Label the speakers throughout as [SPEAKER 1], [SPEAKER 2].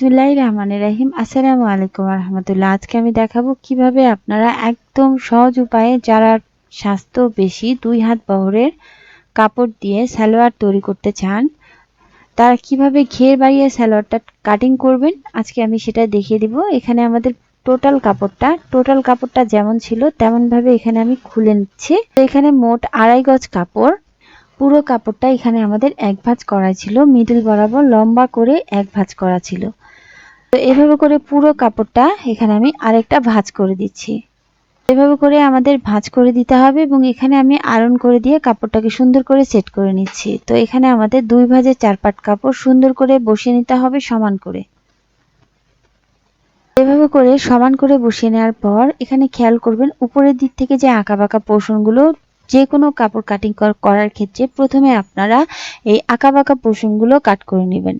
[SPEAKER 1] বিসমিল্লাহ রহমান রাহিম। আসসালামু আলাইকুম রহমতুল্লাহ আজকে আমি দেখাবো কীভাবে আপনারা একদম সহজ উপায়ে যারা স্বাস্থ্য বেশি, দুই হাত বহরের কাপড় দিয়ে সালোয়ার তৈরি করতে চান, তারা কীভাবে ঘের বাড়িয়ে সালোয়ারটা কাটিং করবেন, আজকে আমি সেটা দেখিয়ে দিব। এখানে আমাদের টোটাল কাপড়টা টোটাল কাপড়টা যেমন ছিল তেমনভাবে এখানে আমি খুলে নিচ্ছি। তো এখানে মোট আড়াই গজ কাপড়, পুরো কাপড়টা এখানে আমাদের এক ভাঁজ করা ছিল মিডল বরাবর লম্বা করে এক ভাঁজ করা ছিল। তো এভাবে করে পুরো কাপড়টা এখানে আমি আরেকটা ভাঁজ করে দিচ্ছি। এভাবে করে আমাদের ভাঁজ করে দিতে হবে এবং এখানে আমি আয়রন করে দিয়ে কাপড়টাকে সুন্দর করে সেট করে নিচ্ছি। তো এখানে আমাদের দুই ভাঁজের চার পাট কাপড় সুন্দর করে বসিয়ে নিতে হবে সমান করে। এভাবে করে সমান করে বসিয়ে নেওয়ার পর এখানে খেয়াল করবেন উপরের দিক থেকে যে আঁকা বাঁকা পোর্শনগুলো যে কোনো কাপড় কাটিং করার ক্ষেত্রে প্রথমে আপনারা এই আঁকা বাঁকা পোর্শনগুলো কাট করে নেবেন।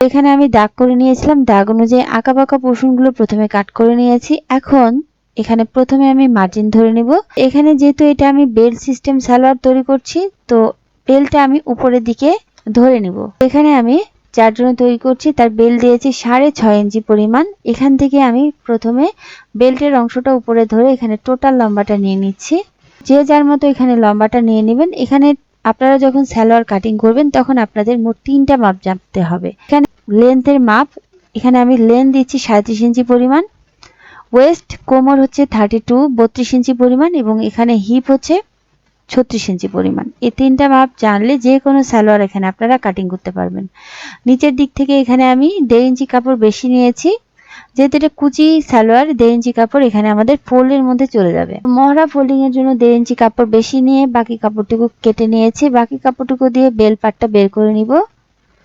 [SPEAKER 1] এখানে আমি দাগ করে নিয়েছিলাম। দাগ অনুযায়ী আঁকা বাঁকা পোর্শনগুলো প্রথমে কাট করে নিয়েছি। এখন এখানে প্রথমে আমি মার্জিন ধরে নিব। এখানে যেহেতু এটা আমি বেল্ট সিস্টেম সালোয়ার তৈরি করছি, তো বেল্টটা আমি উপরের দিকে ধরে নিব। এখানে আমি যার জন্য তৈরি করছি, তার বেল দিয়েছি সাড়ে ছয় ইঞ্চি পরিমাণ। এখান থেকে আমি প্রথমে বেল্টের অংশটা উপরে ধরে এখানে টোটাল লম্বাটা নিয়ে নিচ্ছি। যে যার মতো এখানে লম্বাটা নিয়ে নেবেন। এখানে আপনারা যখন সালোয়ার কাটিং করবেন, তখন আপনাদের মোট তিনটা মাপ জানতে হবে। এখানে লেন্থের মাপ, এখানে আমি লেন্থ দিচ্ছি সাঁত্রিশ ইঞ্চি পরিমাণ। ওয়েস্ট কোমর হচ্ছে থার্টি টু বত্রিশ ইঞ্চি পরিমাণ এবং এখানে হিপ হচ্ছে ছত্রিশ ইঞ্চি পরিমাণ। এই তিনটা মাপ জানলে যে কোনো সালোয়ার এখানে আপনারা কাটিং করতে পারবেন। নিচের দিক থেকে এখানে আমি দেড় ইঞ্চি কাপড় বেশি নিয়েছি। যেহেতু এটা কুচি সালোয়ার, দেড় ইঞ্চি কাপড় এখানে আমাদের ফোল্ডের মধ্যে চলে যাবে। মহড়া ফোল্ডিং এর জন্য দেড় ইঞ্চি কাপড় বেশি নিয়ে বাকি কাপড়টুকু কেটে নিয়েছি। বাকি কাপড়টুকু দিয়ে বেল পাটটা বের করে নিব।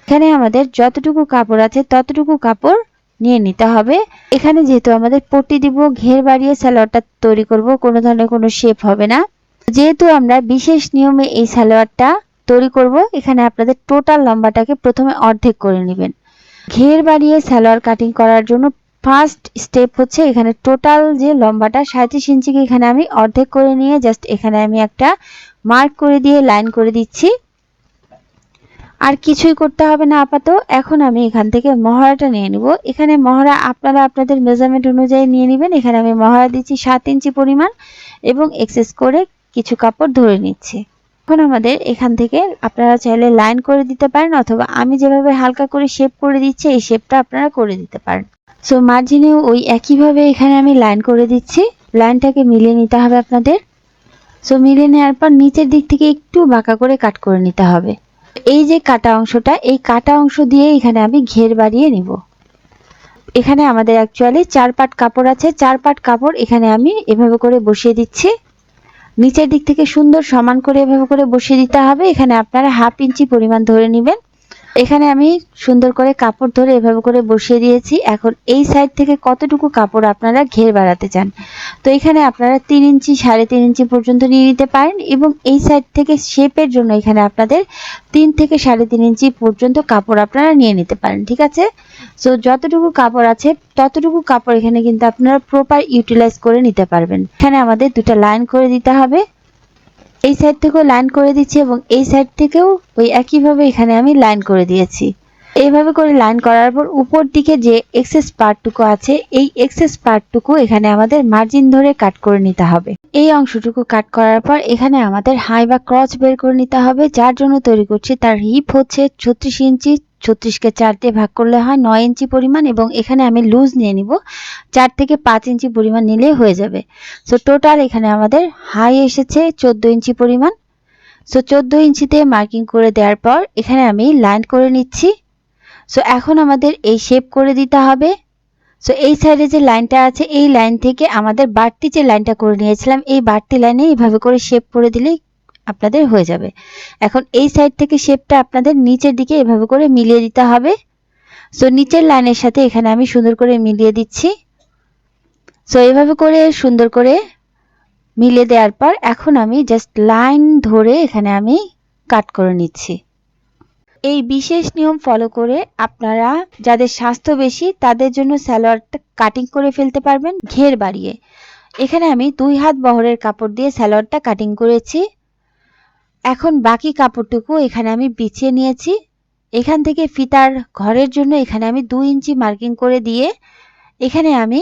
[SPEAKER 1] এখানে আমাদের যতটুকু কাপড় আছে ততটুকু কাপড় নিয়ে নিতে হবে। এখানে যেহেতু আমাদের পট্টি দিব, ঘের বাড়িয়ে সালোয়ারটা তৈরি করব, কোনো ধরনের কোনো শেপ হবে না। যেহেতু আমরা বিশেষ নিয়মে এই সালোয়ারটা তৈরি করব, এখানে আপনাদের টোটাল লম্বাটাকে প্রথমে অর্ধেক করে নেবেন। ঘের বাড়িয়ে সালোয়ার কাটিং করার জন্য ফার্স্ট স্টেপ হচ্ছে এখানে টোটাল যে লম্বাটা সাঁত্রিশ ইঞ্চিকে এখানে আমি অর্ধেক করে নিয়ে জাস্ট এখানে আমি একটা মার্ক করে দিয়ে লাইন করে দিচ্ছি। আর কিছুই করতে হবে না আপাতত। এখন আমি এখান থেকে মহড়াটা নিয়ে নিব। এখানে মহড়া আপনারা আপনাদের মেজারমেন্ট অনুযায়ী নিয়ে নেবেন। এখানে আমি মহড়া দিচ্ছি সাত ইঞ্চি পরিমাণ এবং এক্সেস করে কিছু কাপড় ধরে নিচ্ছি। এখন আমাদের এখান থেকে আপনারা চাইলে লাইন করে দিতে পারেন অথবা আমি যেভাবে হালকা করে শেপ করে দিচ্ছি, এই শেপটা আপনারা করে দিতে পারেন। সো মার্জিনেও ওই একইভাবে এখানে আমি লাইন করে দিচ্ছি। লাইনটাকে মিলিয়ে নিতে হবে আপনাদের। সো মিলিয়ে নেওয়ার পর নিচের দিক থেকে একটু বাঁকা করে কাট করে নিতে হবে। এই যে কাটা অংশটা, এই কাটা অংশ দিয়ে এখানে আমি ঘের বাড়িয়ে নিব। এখানে আমাদের অ্যাকচুয়ালি চার পাট কাপড় আছে। চার পাট কাপড় এখানে আমি এভাবে করে বসিয়ে দিচ্ছি। নিচের দিক থেকে সুন্দর সমান করে এভাবে করে বসিয়ে দিতে হবে। এখানে আপনারা হাফ ইঞ্চি পরিমাণ ধরে নেবেন। এখানে আমি সুন্দর করে কাপড় ধরে এভাবে করে বসিয়ে দিয়েছি। এখন এই সাইড থেকে কতটুকু কাপড় আপনারা ঘের বাড়াতে চান? তো এখানে আপনারা তিন ইঞ্চি, সাড়ে তিন ইঞ্চি পর্যন্ত নিয়ে নিতে পারেন এবং এই সাইড থেকে শেপের জন্য এখানে আপনাদের তিন থেকে সাড়ে তিন ইঞ্চি পর্যন্ত কাপড় আপনারা নিয়ে নিতে পারেন, ঠিক আছে? সো যতটুকু কাপড় আছে, ততটুকু কাপড় এখানে কিন্তু আপনারা প্রপার ইউটিলাইজ করে নিতে পারবেন। এখানে আমাদের দুটা লাইন করে দিতে হবে। এই সাইড থেকেও লাইন করে দিচ্ছি এবং এই সাইড থেকেও ওই একইভাবে এখানে আমি লাইন করে দিয়েছি। এইভাবে করে লাইন করার পর উপর দিকে যে এক্সেস পার্টটুকু আছে, এই এক্সেস পার্টটুকু এখানে আমাদের মার্জিন ধরে কাট করে নিতে হবে। এই অংশটুকু কাট করার পর এখানে আমাদের হাই বা ক্রচ বের করে নিতে হবে, যার জন্য তৈরি করছি তার হিপ হচ্ছে ছত্রিশ ইঞ্চি, ছত্রিশকে চার দিয়ে ভাগ করলে হয় নয় ইঞ্চি পরিমাণ এবং এখানে আমি লুজ নিয়ে নিব, চার থেকে পাঁচ ইঞ্চি পরিমাণ নিলে হয়ে যাবে। সো টোটাল এখানে আমাদের হাই এসেছে চোদ্দ ইঞ্চি পরিমাণ। সো চোদ্দ ইঞ্চিতে মার্কিং করে দেওয়ার পর এখানে আমি লাইন করে নিচ্ছি। সো এখন আমাদের এই শেপ করে দিতে হবে। সো এই সাইডে যে লাইনটা আছে, এই লাইন থেকে আমাদের বাড়তি যে লাইনটা করে নিয়েছিলাম, এই বাড়তি লাইনে এইভাবে করে শেপ করে দিলেই আপনাদের হয়ে যাবে। এখন এই সাইড থেকে শেপটা আপনাদের নিচের দিকে এভাবে করে মিলিয়ে দিতে হবে। সো নিচের লাইনের সাথে এখানে আমি সুন্দর করে মিলিয়ে দিচ্ছি। সো এভাবে করে সুন্দর করে মিলিয়ে দেওয়ার পর এখন আমি জাস্ট লাইন ধরে এখানে আমি কাট করে নিচ্ছি। এই বিশেষ নিয়ম ফলো করে আপনারা যাদের স্বাস্থ্য বেশি, তাদের জন্য সালোয়ারটা কাটিং করে ফেলতে পারবেন ঘের বাড়িয়ে। এখানে আমি দুই হাত বহরের কাপড় দিয়ে সালোয়ারটা কাটিং করেছি। এখন বাকি কাপড়টুকু এখানে আমি বিছিয়ে নিয়েছি। এখান থেকে ফিতার ঘরের জন্য এখানে আমি দুই ইঞ্চি মার্কিং করে দিয়ে এখানে আমি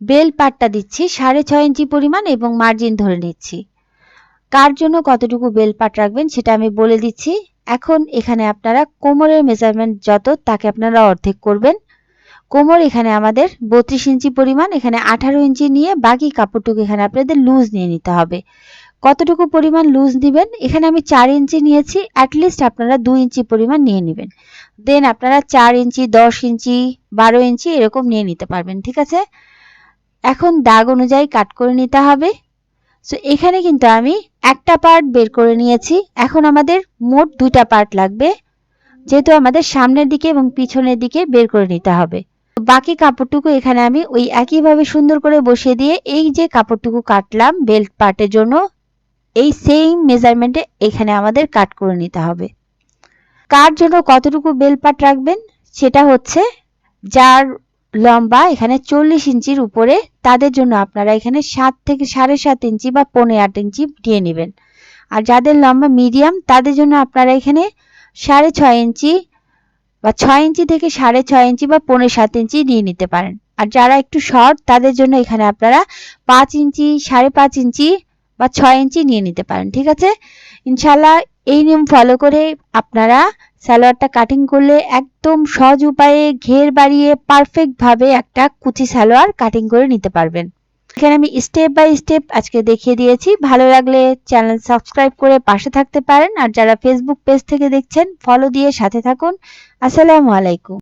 [SPEAKER 1] বেল পাটটা দিচ্ছি, সাড়ে ছয় ইঞ্চি পরিমাণ এবং মার্জিন ধরে নিচ্ছি। কার জন্য কতটুকু বেল পাট রাখবেন সেটা আমি বলে দিচ্ছি। এখন এখানে আপনারা কোমরের মেজারমেন্ট যত, তাকে আপনারা অর্ধেক করবেন। কোমর এখানে আমাদের বত্রিশ ইঞ্চি পরিমাণ, এখানে আঠারো ইঞ্চি নিয়ে বাকি কাপড়টুকু এখানে আপনাদের লুজ নিয়ে নিতে হবে। কতটুকু পরিমাণ লুজ নেবেন এখানে আমি চার ইঞ্চি নিয়েছি অ্যাটলিস্ট আপনারা দুই ইঞ্চি পরিমাণ নিয়ে নেবেন। দেন আপনারা চার ইঞ্চি, দশ ইঞ্চি, বারো ইঞ্চি এরকম নিয়ে নিতে পারবেন, ঠিক আছে? এখন দাগ অনুযায়ী কাট করে নিতে হবে। সো এখানে কিন্তু আমি একটা পার্ট বের করে নিয়েছি। এখন আমাদের মোট দুইটা পার্ট লাগবে, যেহেতু আমাদের সামনের দিকে এবং পিছনের দিকে বের করে নিতে হবে। বাকি কাপড়টুকু এখানে আমি ওই একইভাবে সুন্দর করে বসিয়ে দিয়ে এই যে কাপড়টুকু কাটলাম বেল্ট পার্টের জন্য, এই সেম মেজারমেন্টে এখানে আমাদের কাট করে নিতে হবে। কার জন্য কতটুকু বেল পাট রাখবেন? সেটা হচ্ছে যার লম্বা, এখানে চল্লিশ ইঞ্চির উপরে, তাদের জন্য আপনারা এখানে সাত থেকে সাড়ে সাত ইঞ্চি বা পনেরো আট ইঞ্চি দিয়ে নেবেন। আর যাদের লম্বা মিডিয়াম, তাদের জন্য আপনারা এখানে সাড়ে ছয় ইঞ্চি বা ছয় ইঞ্চি থেকে সাড়ে ছয় ইঞ্চি বা পনেরো সাত ইঞ্চি নিয়ে নিতে পারেন। আর যারা একটু শর্ট, তাদের জন্য এখানে আপনারা পাঁচ ইঞ্চি, সাড়ে পাঁচ ইঞ্চি বা ছয় ইঞ্চি নিয়ে নিতে পারেন, ঠিক আছে? ইনশাল্লাহ এই নিয়ম ফলো করে আপনারা সালোয়ারটা কাটিং করলে একদম সহজ উপায়ে ঘের বাড়িয়ে পারফেক্ট ভাবে একটা কুচি সালোয়ার কাটিং করে নিতে পারবেন। এখানে আমি স্টেপ বাই স্টেপ আজকে দেখিয়ে দিয়েছি। ভালো লাগলে চ্যানেল সাবস্ক্রাইব করে পাশে থাকতে পারেন। আর যারা ফেসবুক পেজ থেকে দেখছেন ফলো দিয়ে সাথে থাকুন। আসসালামু আলাইকুম।